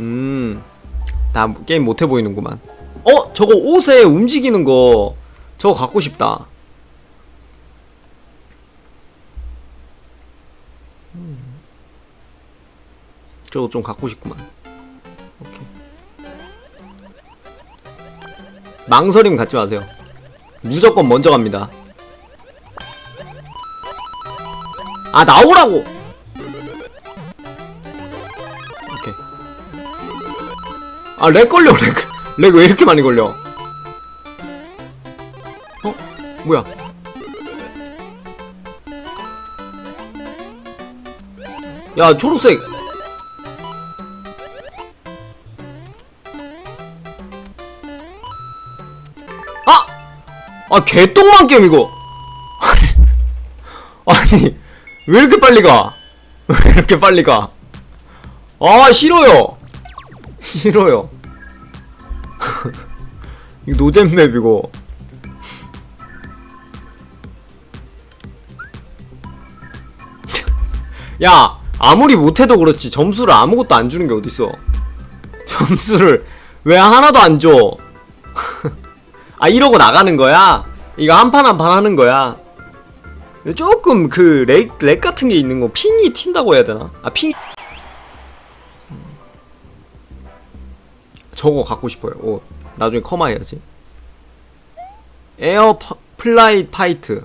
음, 나 게임 못해 보이는구만. 어, 저거 옷에 움직이는 거, 저거 갖고 싶다. 음. 저거 좀 갖고 싶구만. 오케이. 망설임 갖지 마세요. 무조건 먼저 갑니다. 아, 나오라고! 아, 렉 걸려, 렉. 렉 왜 이렇게 많이 걸려? 어? 뭐야? 야, 초록색. 아! 아, 개똥만 게임, 이거. 아니, 왜 이렇게 빨리 가? 왜 이렇게 빨리 가? 아, 싫어요. 싫어요. 이거 노잼맵 이거. 야, 아무리 못해도 그렇지 점수를 아무것도 안 주는 게 어딨어? 점수를 왜 하나도 안 줘? 아 이러고 나가는 거야? 이거 한 판 한 판 하는 거야? 조금 그 렉 렉 같은 게 있는 거 핑이 튄다고 해야 되나? 아 핑. 저거 갖고 싶어요. 오, 나중에 커마 해야지. 에어 파, 플라이 파이트.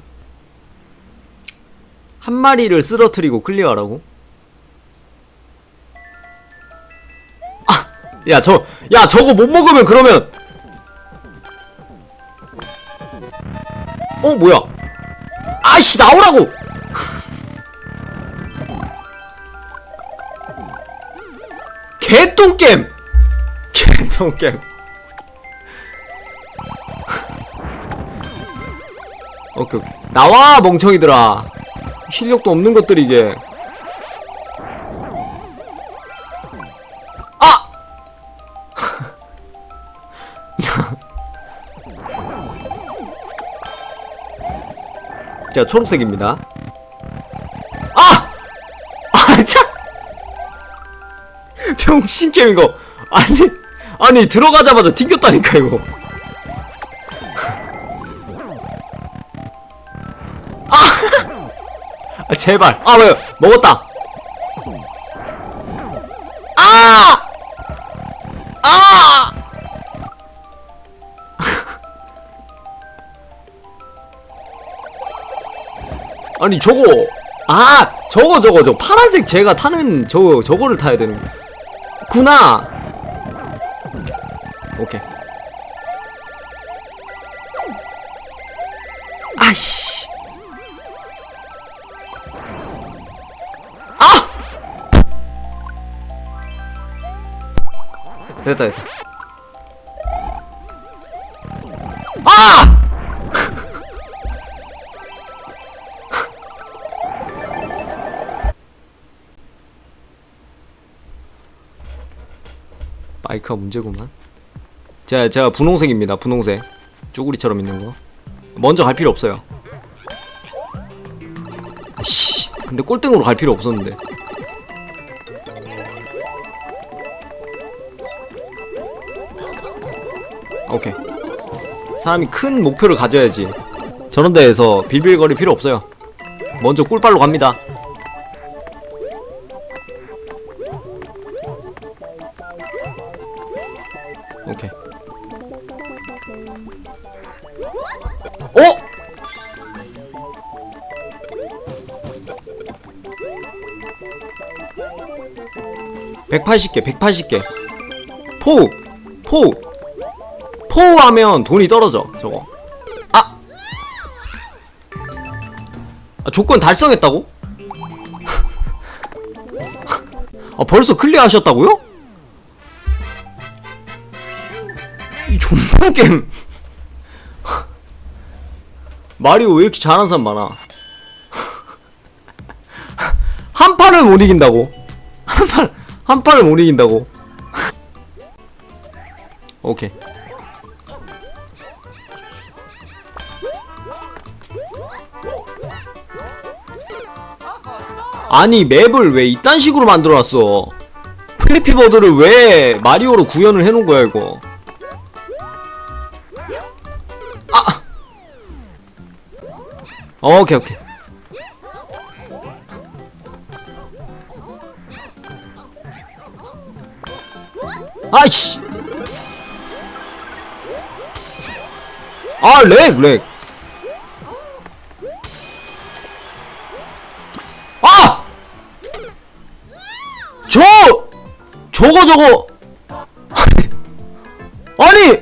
한 마리를 쓰러뜨리고 클리어하라고? 아! 야, 저, 야, 저거 못 먹으면 그러면! 어, 뭐야? 아이씨, 나오라고! 개똥겜! 개똥겜. 오케이, 오케이. 나와, 멍청이들아. 실력도 없는 것들이 이게. 아! 자, 초록색입니다. 아! 아, 참! 병신게임 이거. 아니, 아니, 들어가자마자 튕겼다니까, 이거. 아! 제발. 아 왜 먹었다. 아! 아! 아니 저거. 아 저거 저거 저 파란색 제가 타는 저 저거를 타야 되는 구나 됐다 됐다. 아! 마이크가 문제구만. 제가, 제가 분홍색입니다 분홍색. 쭈구리처럼 있는 거. 먼저 갈 필요 없어요. 아씨. 근데 꼴등으로 갈 필요 없었는데 오케이 사람이 큰 목표를 가져야지 저런 데에서 빌빌거릴 필요 없어요 먼저 꿀빨로 갑니다 오케이 어? 180개, 180개. 포우! 포우! 포우하면 돈이 떨어져, 저거. 아! 아 조건 달성했다고? 아, 벌써 클리어 하셨다고요? 이 존나 게임. 마리오 왜 이렇게 잘하는 사람 많아? 한 판을 못 이긴다고? 한 판, 한 판을 못 이긴다고? 오케이. 아니 맵을 왜 이딴 식으로 만들어놨어? 플리피버드를 왜 마리오로 구현을 해놓은 거야 이거 아 어, 오케이 오케이 아이씨 아 렉, 렉. 아! 저! 저거, 저거! 아니!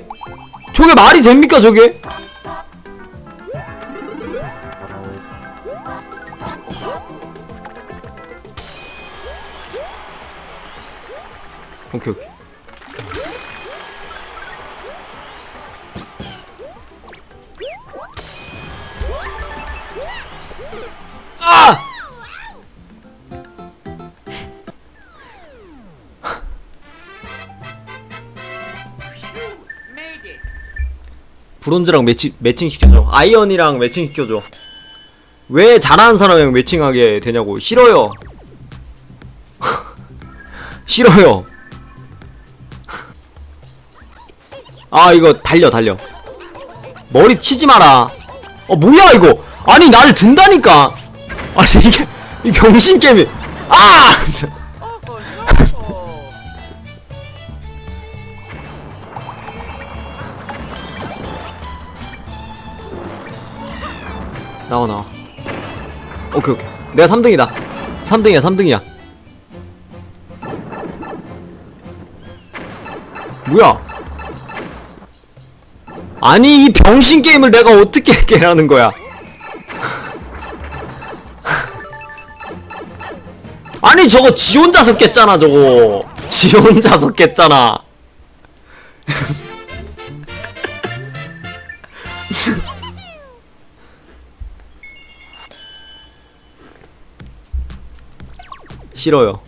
저게 말이 됩니까, 저게? 브론즈랑 매치, 매칭 시켜줘. 아이언이랑 매칭 시켜줘. 왜 잘하는 사람이랑 매칭하게 되냐고. 싫어요. 싫어요. 아, 이거 달려, 달려. 머리 치지 마라. 어, 뭐야, 이거. 아니, 나를 든다니까. 아니, 이게, 이 병신 게임이. 아! 나와 나와. 오케이 오케이. 내가 3등이다. 3등이야 3등이야. 뭐야? 아니 이 병신 게임을 내가 어떻게 깨라는 거야? 아니 저거 지 혼자서 깼잖아 저거. 지 혼자서 깼잖아 싫어요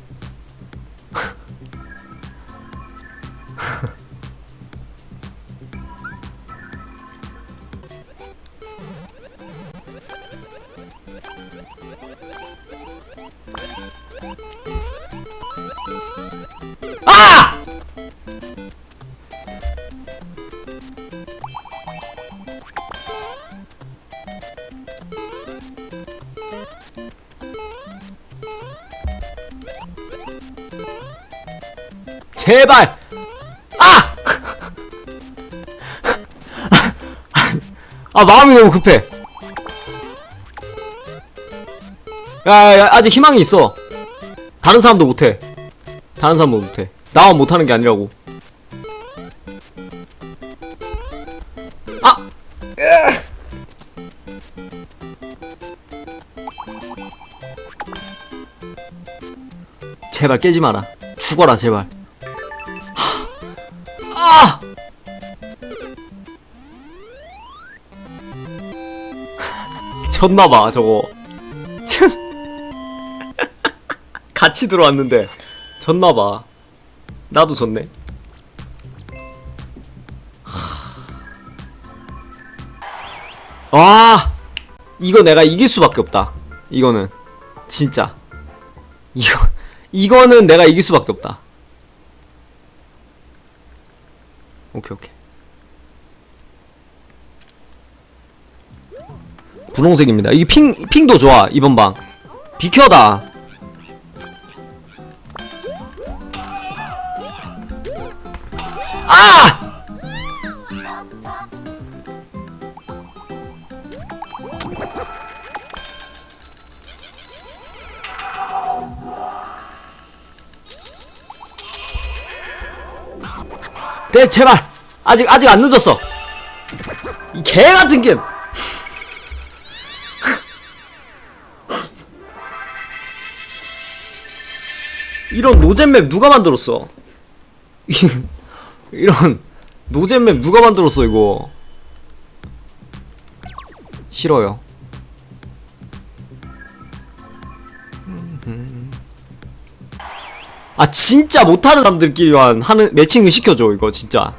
제발! 아! 아, 마음이 너무 급해. 야, 야, 야, 아직 희망이 있어. 다른 사람도 못해. 다른 사람도 못해. 나만 못하는 게 아니라고. 아! 제발 깨지 마라. 죽어라, 제발. 아! 졌나봐 저거. 참. 같이 들어왔는데 졌나봐. 나도 졌네. 와 이거 내가 이길 수밖에 없다. 이거는. 진짜. 이거 이거는 내가 이길 수밖에 없다 오케이 오케이. 분홍색입니다. 이게 핑 핑도 좋아 이번 방. 비켜다. 아! 네 제발. 아직 아직 안 늦었어. 이 개 같은 게임 이런 노잼맵 누가 만들었어? 이런 노잼맵 누가 만들었어 이거? 싫어요 아 진짜 못하는 사람들끼리만 하는 매칭을 시켜줘 이거 진짜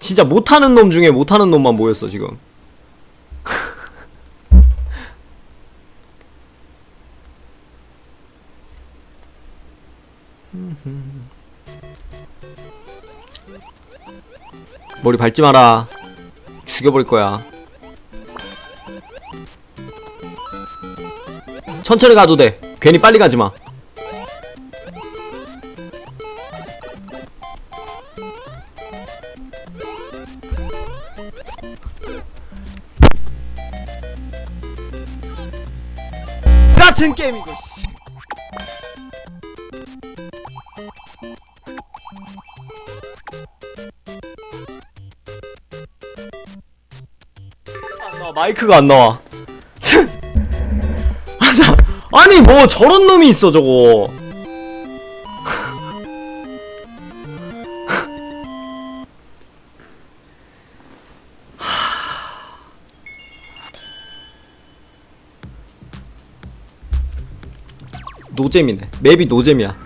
진짜 못하는 놈 중에 못하는 놈만 모였어 지금 머리 밟지 마라. 죽여버릴 거야. 천천히 가도 돼. 괜히 빨리 가지 마. 같은 게임이고 씨. 마이크가 안 나와. 아니 뭐 저런 놈이 있어 저거. 노잼이네. 맵이 노잼이야.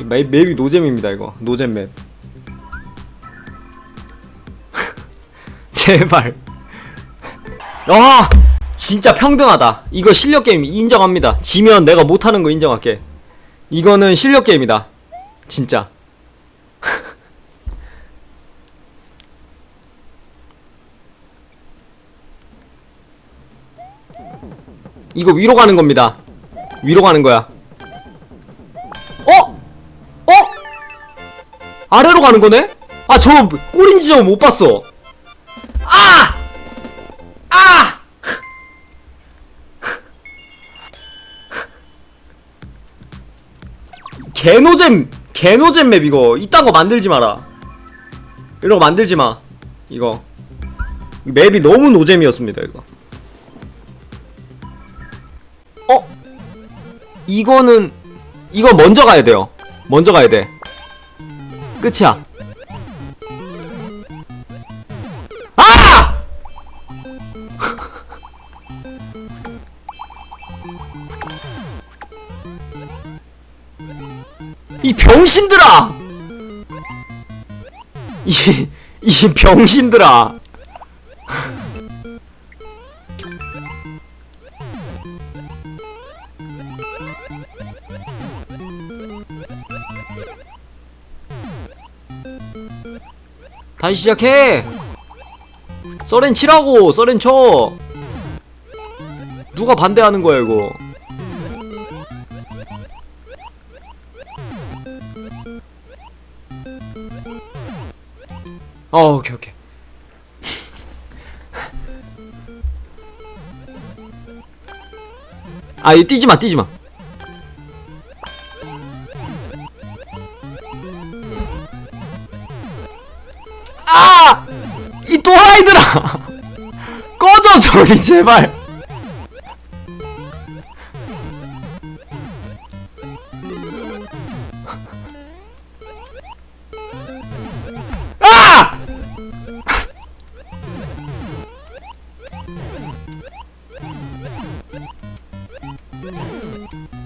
이 맵, 맵이 노잼입니다 이거. 노잼 맵. 제발. 아 진짜 평등하다. 이거 실력 게임 인정합니다. 지면 내가 못하는 거 인정할게. 이거는 실력 게임이다. 진짜. 이거 위로 가는 겁니다. 위로 가는 거야. 어? 어? 아래로 가는 거네? 아, 저 꼬린 지점 못 봤어. 아! 아! 개노잼, 개노잼 맵 이거. 이딴 거 만들지 마라. 이런 거 만들지 마. 이거. 맵이 너무 노잼이었습니다, 이거. 이거는 이거 먼저 가야 돼요. 먼저 가야 돼. 끝이야. 아! 이 병신들아! 이, 이 병신들아! 다시 시작해! 써렌 치라고! 써렌 쳐! 누가 반대하는 거야, 이거? 어, 오케이, 오케이. 아, 이 뛰지 마, 뛰지 마. 아! 이 또라이들아! 꺼져, 저리, 제발! 아!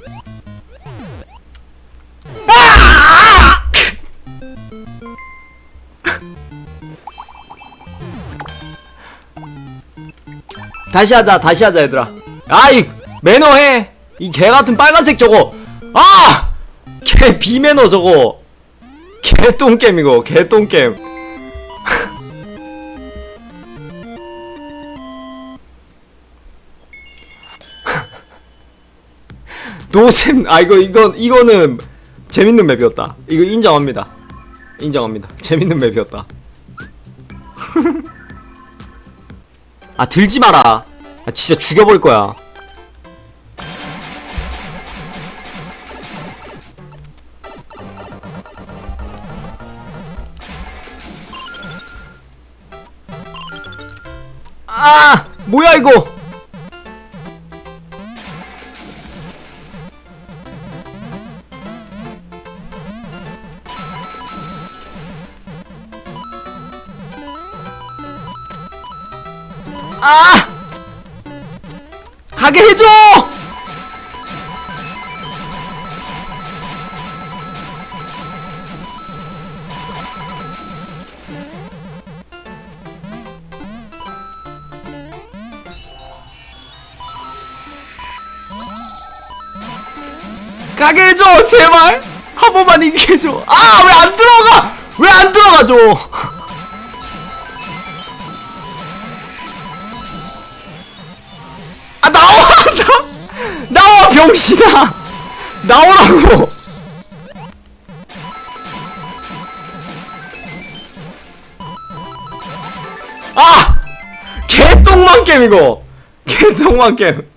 다시 하자, 다시 하자, 얘들아. 아이, 매너해! 이 개 같은 빨간색 저거! 아! 개 비매너 저거! 개똥겜 이거, 개똥겜. 노잼, 아, 이거, 이거, 이거는 재밌는 맵이었다. 이거 인정합니다. 인정합니다. 재밌는 맵이었다. 아 들지 마라. 아 진짜 죽여버릴 거야. 아 뭐야 이거? 가게 해줘! 가게 해줘! 제발! 한한 번만 이기게 해줘. 아, 왜 안 들어가? 왜 안 들어가죠? 병신아! 나오라고! 아! 개똥만 게임, 이거! 개똥만 게임.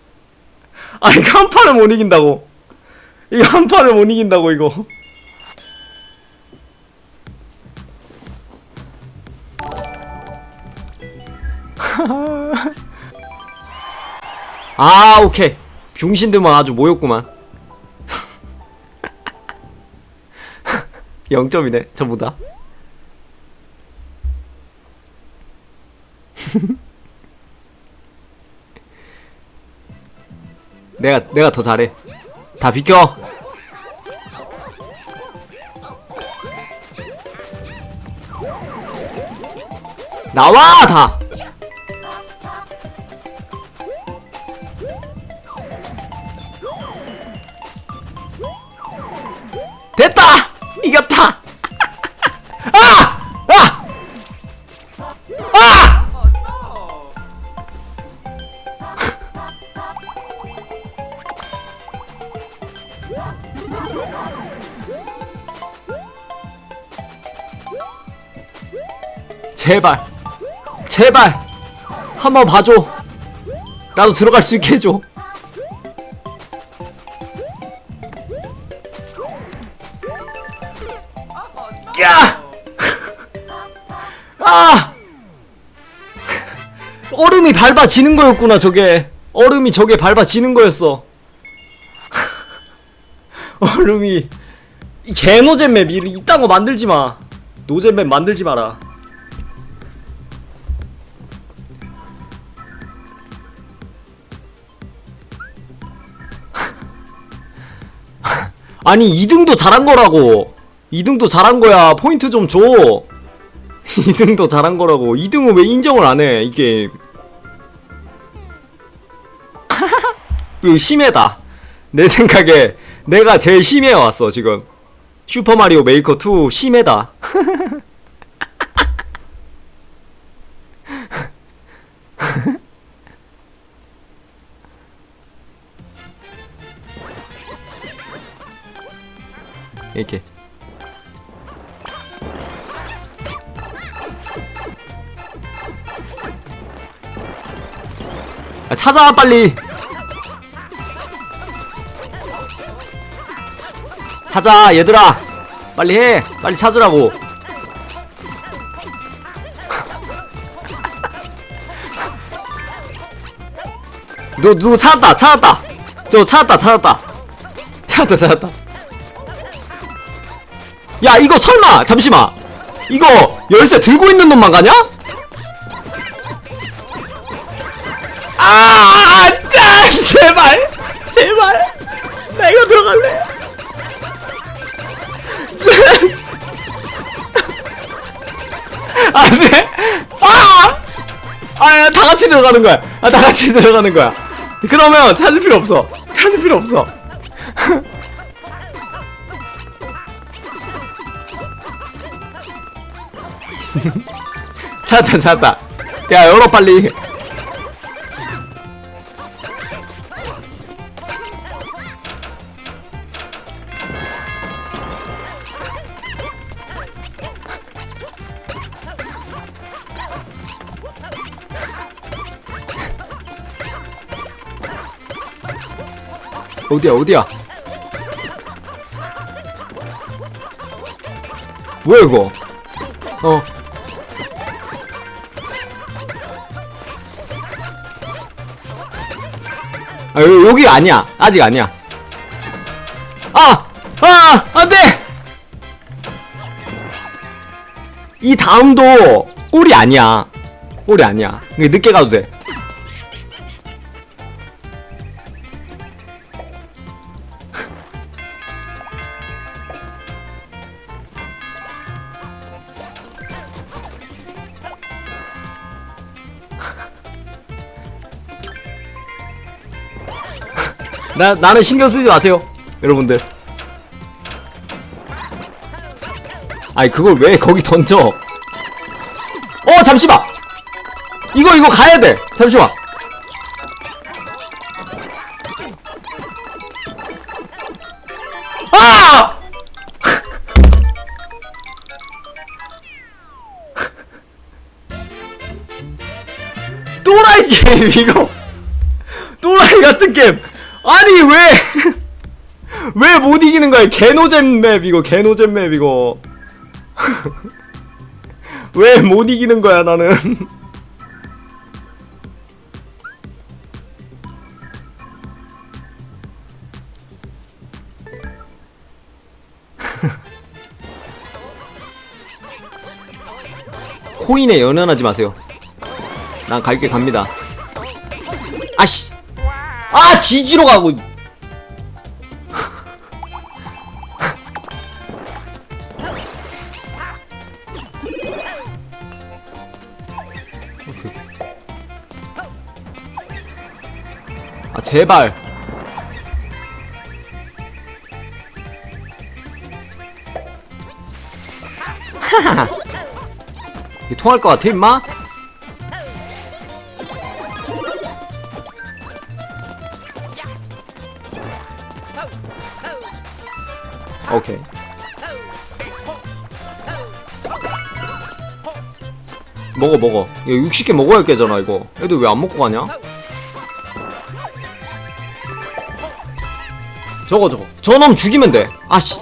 아니, 한 판을 못 이긴다고. 이거 한 판을 못 이긴다고, 이거. 아, 오케이. 병신들만 아주 모였구만. 0점이네, 전부 다. 내가, 내가 더 잘해. 다 비켜! 나와! 다! 제발. 제발. 한번 봐줘. 나도 들어갈 수 있게 해줘. 야! 아! 얼음이 밟아지는 거였구나 저게. 얼음이 저게 밟아지는 거였어. 얼음이 이 개노잼 맵 이- 이딴 거 만들지 마. 노잼 맵 만들지 마라 아니 2등도 잘한 거라고. 2등도 잘한 거야. 포인트 좀 줘. 2등도 잘한 거라고. 2등은 왜 인정을 안 해 이 게임 이거 심해다. 내 생각에 내가 제일 심해 왔어 지금. 슈퍼마리오 메이커 2 심해다 이렇게. 아, 찾아 빨리. 찾아 얘들아. 빨리 해. 빨리 찾으라고. 누 누구 찾았다 찾았다. 저 찾았다 찾았다. 찾았다 찾았다 야 이거 설마 잠시만 이거 열쇠 들고 있는 놈만 가냐? 아, 짠! 제발! 제발! 나 이거 들어갈래! 짠! 안 돼! 아! 아, 야, 다 같이 들어가는 거야. 아, 다 같이 들어가는 거야. 그러면 찾을 필요 없어. 찾을 필요 없어. 찾았다, 찾았다. 야, 열어, 빨리. 어디야 어디야 뭐야 이거 어 아, 여- 여기 아니야 아직 아니야 아! 아! 안 돼! 이 다음도 꼴이 아니야 꼴이 아니야 늦게 가도 돼 나 나는 신경 쓰지 마세요, 여러분들. 아니 그걸 왜 거기 던져? 어 잠시만! 이거 이거 가야 돼! 잠시만! 아! 또라이 게임 이거 거야 개노잼 맵 이거 개노잼 맵 이거 왜 못 이기는 거야 나는? 코인에 연연하지 마세요. 난갈길 갑니다. 아씨! 아 뒤지러 가고 제발. 이게 통할 것 같아 임마? 오케이 먹어 먹어 이거 60개 먹어야 깨잖아 이거 애들 왜 안 먹고 가냐? 저거 저거 저놈 죽이면 돼 아씨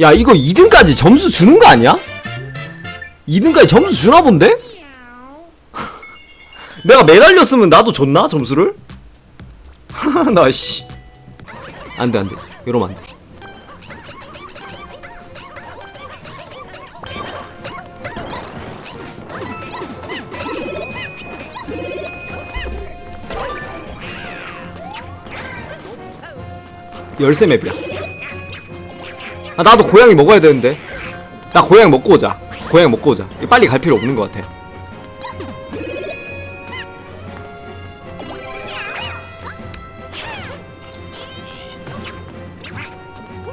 야 이거 2등까지 점수 주는 거 아니야? 2등까지 점수 주나 본데? 내가 매달렸으면 나도 줬나 점수를? 나 씨 안돼 안돼 이러면 안돼 열쇠 맵이야. 아 나도 고양이 먹어야 되는데. 나 고양이 먹고 오자. 고양이 먹고 오자. 빨리 갈 필요 없는 것 같아.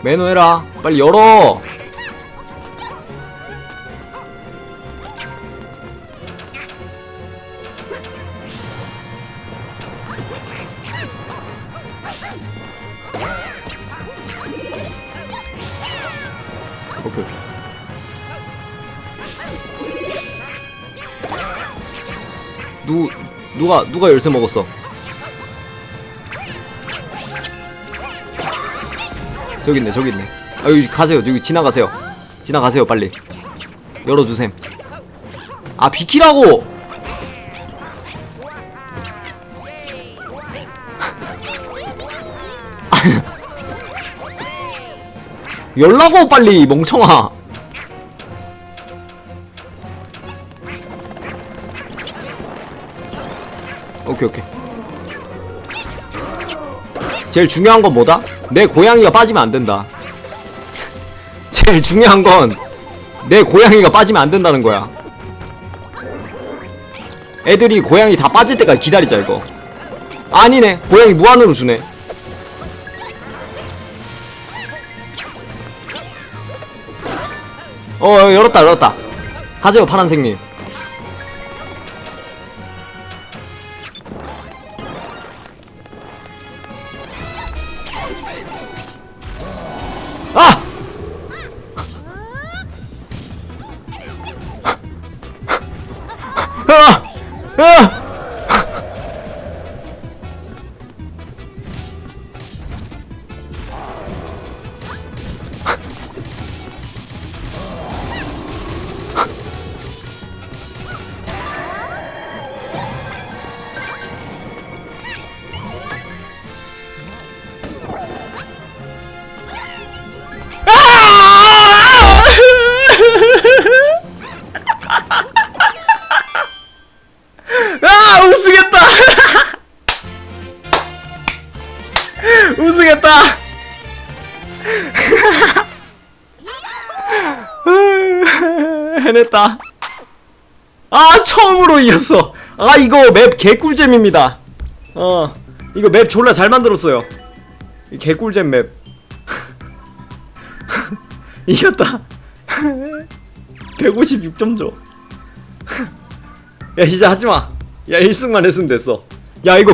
매너 해라. 빨리 열어 누 누가 누가 열쇠 먹었어? 저기 있네 저기 있네. 아 여기 가세요. 여기 지나가세요. 지나가세요 빨리. 열어주셈. 아 비키라고! 열라고 빨리 멍청아 오케이 오케이. 제일 중요한 건 뭐다? 내 고양이가 빠지면 안 된다. 제일 중요한 건 내 고양이가 빠지면 안 된다는 거야. 애들이 고양이 다 빠질 때까지 기다리자 이거. 아니네. 고양이 무한으로 주네. 어 어, 열었다 열었다. 가세요 파란색님 이겼다. 아 처음으로 이겼어. 아 이거 맵 개꿀잼입니다. 어 이거 맵 졸라 잘 만들었어요. 개꿀잼 맵. 이겼다. 156점 줘 야 이제 하지마. 야 1승만 했으면 됐어. 야 이거